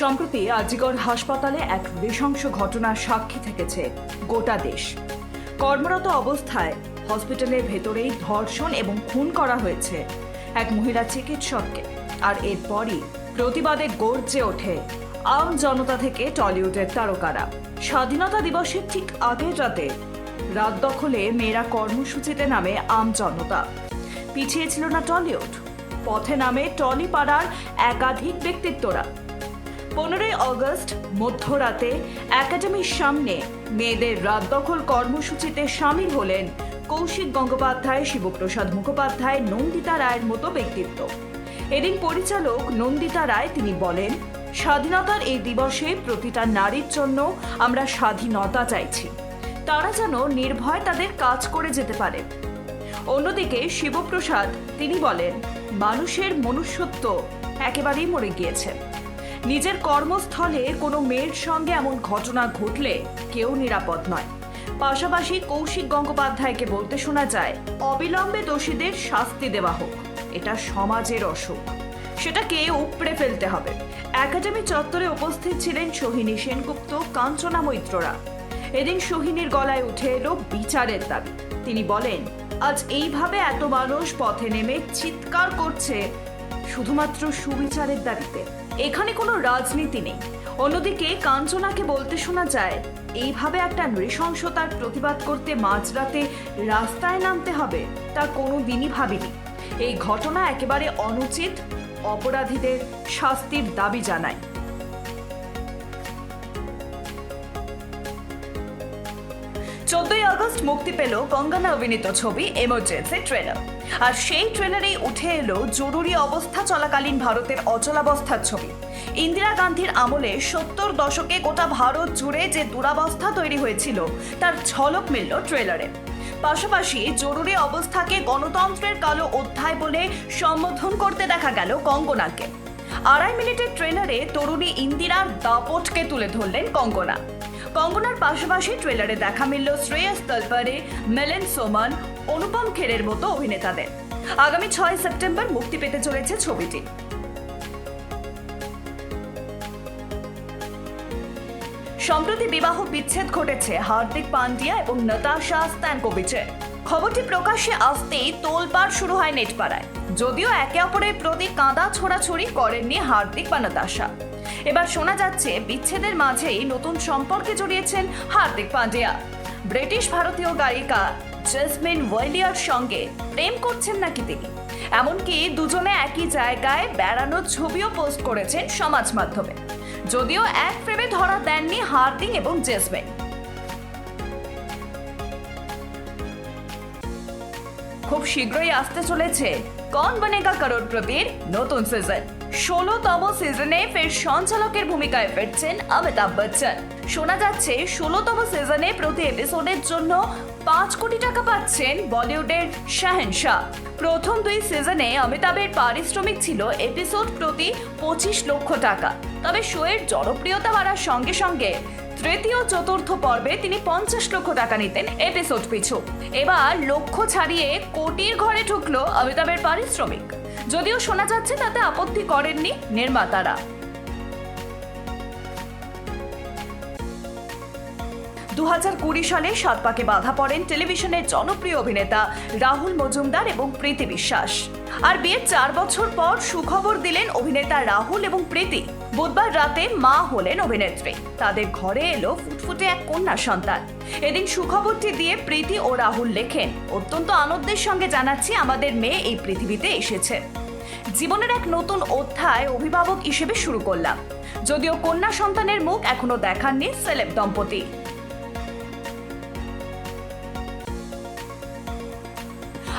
সম্প্রতি আজিগড় হাসপাতালে এক নৃশংস ঘটনার সাক্ষী থেকেছে গোটা দেশ। কর্মরত অবস্থায় হসপিটালের ভেতরেই ধর্ষণ এবং খুন করা হয়েছে এক মহিলা চিকিৎসককে। আর এরপরই প্রতিবাদে গর্জে ওঠে আম জনতা থেকে টলিউডের তারকারা। স্বাধীনতা দিবসের ঠিক আগের রাতে রাত দখলে মেয়েরা কর্মসূচিতে নামে আম জনতা। পিছিয়ে ছিল না টলিউড। পথে নামে টলি পাড়ার একাধিক ব্যক্তিত্বরা। পনেরোই অগস্ট, মধ্যরাতে একাডেমির সামনে মেয়েদের রাত দখল কর্মসূচিতে সামিল হলেন কৌশিক গঙ্গোপাধ্যায়, শিবপ্রসাদ মুখোপাধ্যায়, নন্দিতা রায়ের মতো ব্যক্তিত্ব। এদিন পরিচালক নন্দিতা রায় তিনি বলেন, স্বাধীনতার এই দিবসে প্রতিটা নারীর জন্য আমরা স্বাধীনতা চাইছি। তারা যেন নির্ভয় তাদের কাজ করে যেতে পারে। অন্যদিকে শিবপ্রসাদ তিনি বলেন, মানুষের মনুষ্যত্ব একেবারেই মরে গিয়েছে। নিজের কর্মস্থলে কোনো মেয়ের সঙ্গে এমন ঘটনা ঘটলে কেউ নিরাপদ নয়। পাশাপাশি কৌশিক গঙ্গোপাধ্যায়কে বলতে শোনা যায়, অবিলম্বে দোষীদের শাস্তি দেওয়া হোক, এটা সমাজের অসুখ। সেটাকে উপড়ে ফেলতে হবে। একাডেমি চত্বরে উপস্থিত ছিলেন সোহিনী সেনগুপ্ত, কাঞ্চনা মৈত্ররা। এদিন সোহিনীর গলায় উঠে এলো বিচারের দাবি। তিনি বলেন, আজ এইভাবে এত মানুষ পথে নেমে চিৎকার করছে শুধুমাত্র সুবিচারের দাবিতে। এখানে কোনো রাজনীতি নেই। অন্যদিকে কাঞ্চনাকে বলতে শোনা যায়, এইভাবে একটা নৃশংসতার প্রতিবাদ করতে মাঝরাতে রাস্তায় নামতে হবে, তা কোনো দিনই ভাবিনি। এই ঘটনা একেবারে অনুচিত, অপরাধীদের শাস্তির দাবি জানায়। চোদ্দই আগস্ট মুক্তি পেল কঙ্গনা অভিনীত ছবি এমার্জেন্সি ট্রেলার আর সেই ট্রেলারেই উঠে এলো জরুরি অবস্থা চলাকালীন ভারতের অচলাবস্থার ছবি। ইন্দিরা গান্ধীর আমলে সত্তর দশকে গোটা ভারত জুড়ে যে দুরাবস্থা তৈরি হয়েছিল, তার ঝলক মিলল ট্রেলারে পাশাপাশি জরুরি অবস্থাকে গণতন্ত্রের কালো অধ্যায় বলে সম্বোধন করতে দেখা গেল কঙ্গনাকে। আড়াই মিনিটের ট্রেলারে তরুণী ইন্দিরার দাপটকে তুলে ধরলেন কঙ্গনা। কঙ্গনার পাশাপাশি ট্রেলারে দেখা মিলল শ্রেয়াস তলপারে মেলেন সোমান, অনুপম খেরের মতো অভিনেতাদের। আগামী ছয় সেপ্টেম্বর মুক্তি পেতে চলেছে ছবিটি। সম্প্রতি বিবাহ বিচ্ছেদ ঘটেছে হার্দিক পান্ডিয়া এবং নতাশা স্ট্যানকোভিচের খবরটি প্রকাশ্যে আসতেই তোলপাড় শুরু হয় নেটপাড়ায়। যদিও একে অপরের প্রতি কাঁদা ছোড়াছড়ি করেননি হার্দিক বা এবার শোনা যাচ্ছে, বিচ্ছেদের মাঝেই নতুন সম্পর্কে জড়িয়েছেন হার্দিক পান্ডিয়া। ব্রিটিশ ভারতীয় গায়িকা জেসমিন ওয়েলিয়ার সঙ্গে প্রেম করছেন নাকি তিনি? এমনকি দুজনে একই জায়গায় বেড়ানোর ছবিও পোস্ট করেছেন সমাজ মাধ্যমে। যদিও এক প্রেমে ধরা দেননি হার্দিং এবং জেসমিন। খুব শীঘ্রই আসতে চলেছে। কন বনেগা করোড়প্রতির নতুন সিজন ষোলোতম সিজনে ফের সঞ্চালকের ভূমিকায় ফিরছেন অমিতাভ বচ্চন। শোনা যাচ্ছে, ষোলোতম সিজনে প্রতি এপিসোডের জন্য পাঁচ কোটি টাকা পাচ্ছেন বলিউডের শাহেনশাহ প্রথম দুই সিজনে অমিতাভের পারিশ্রমিক ছিল এপিসোড প্রতি পঁচিশ লক্ষ টাকা। তবে শোয়ের জনপ্রিয়তা বাড়ার সঙ্গে সঙ্গে তৃতীয় চতুর্থ পর্বে তিনি পঞ্চাশ লক্ষ টাকা নিতেন এপিসোড পিছু। এবার লক্ষ্য ছাড়িয়ে কোটির ঘরে ঢুকলো অমিতাভের পারিশ্রমিক। যদিও শোনা যাচ্ছে তাতে আপত্তি করেননি নির্মাতারা। দু হাজার কুড়ি সালে সাত পাকে বাধা পড়েন টেলিভিশনের জনপ্রিয় অভিনেতা রাহুল মজুমদার এবং প্রীতি বিশ্বাস। আর বিয়ের চার বছর পর সুখবর দিলেন অভিনেতা রাহুল এবং প্রীতি। বুধবার রাতে মা হলেন অভিনেত্রী। তাদের ঘরে এলো ফুটফুটে এক কন্যা সন্তান। এদিন সুখবরটি দিয়ে প্রীতি ও রাহুল লেখেন, অত্যন্ত আনন্দের সঙ্গে জানাচ্ছি আমাদের মেয়ে এই পৃথিবীতে এসেছে। জীবনের এক নতুন অধ্যায় অভিভাবক হিসেবে শুরু করলাম। যদিও কন্যা সন্তানের মুখ এখনও দেখাননি সেলেব দম্পতি।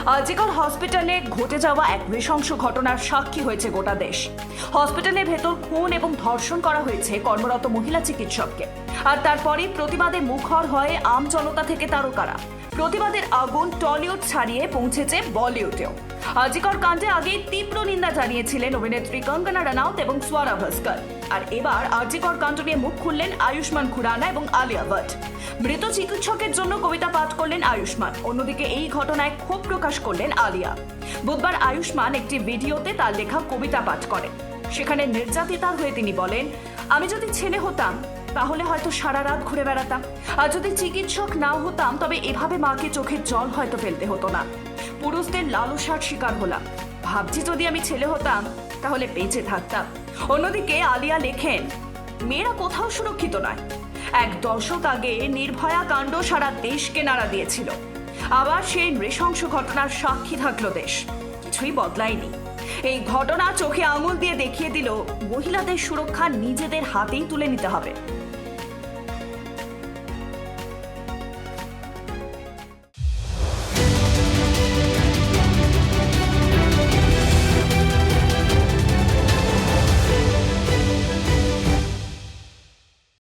আজিকর হসপিটালে ঘটে যাওয়া এক নৃশংস ঘটনার সাক্ষী হয়েছে গোটা দেশ। হসপিটালের ভেতর খুন এবং ধর্ষণ করা হয়েছে কর্মরত মহিলা চিকিৎসককে। আর তারপরে প্রতিবাদে মুখর হয় আম জনতা থেকে তারকারা। প্রতিবাদের আগুন টলিউড ছাড়িয়ে পৌঁছেছে বলিউডেও। আজিকর কাণ্ডে আগেই তীব্র নিন্দা জানিয়েছিলেন অভিনেত্রী কঙ্গনা রানাউত এবং সোয়ারা ভাস্কর। আর এবার আজিকর কাণ্ড নিয়ে মুখ খুললেন আয়ুষ্মান খুরানা এবং আলিয়া ভট্ট। মৃত চিকিৎসকের জন্য কবিতা পাঠ করলেন আয়ুষ্মান। অন্যদিকে এই ঘটনায় ক্ষোভ প্রকাশ করলেন আলিয়া। বুধবার আয়ুষ্মান একটি ভিডিওতে তার লেখা কবিতা পাঠ করেন। সেখানে নির্যাতিতার হয়ে তিনি বলেন, আমি যদি ছেলে হতাম, তাহলে হয়তো সারা রাত ঘুরে বেড়াতাম। আর যদি চিকিৎসক নাও হতাম, তবে এভাবে মাকে চোখের জল হয়তো ফেলতে হতো না। পুরুষদের লালসার শিকার হলাম। ভাবছি যদি আমি ছেলে হতাম, তাহলে বেঁচে থাকতাম। অন্যদিকে আলিয়া লেখেন, মেয়েরা কোথাও সুরক্ষিত নয়। এক দশক আগে নির্ভয়া কাণ্ড সারা দেশকে নাড়া দিয়েছিল। আবার সেই নৃশংস ঘটনার সাক্ষী থাকল দেশ। কিছুই বদলায়নি। এই ঘটনা চোখে আঙুল দিয়ে দেখিয়ে দিল মহিলাদের সুরক্ষা নিজেদের হাতেই তুলে নিতে হবে।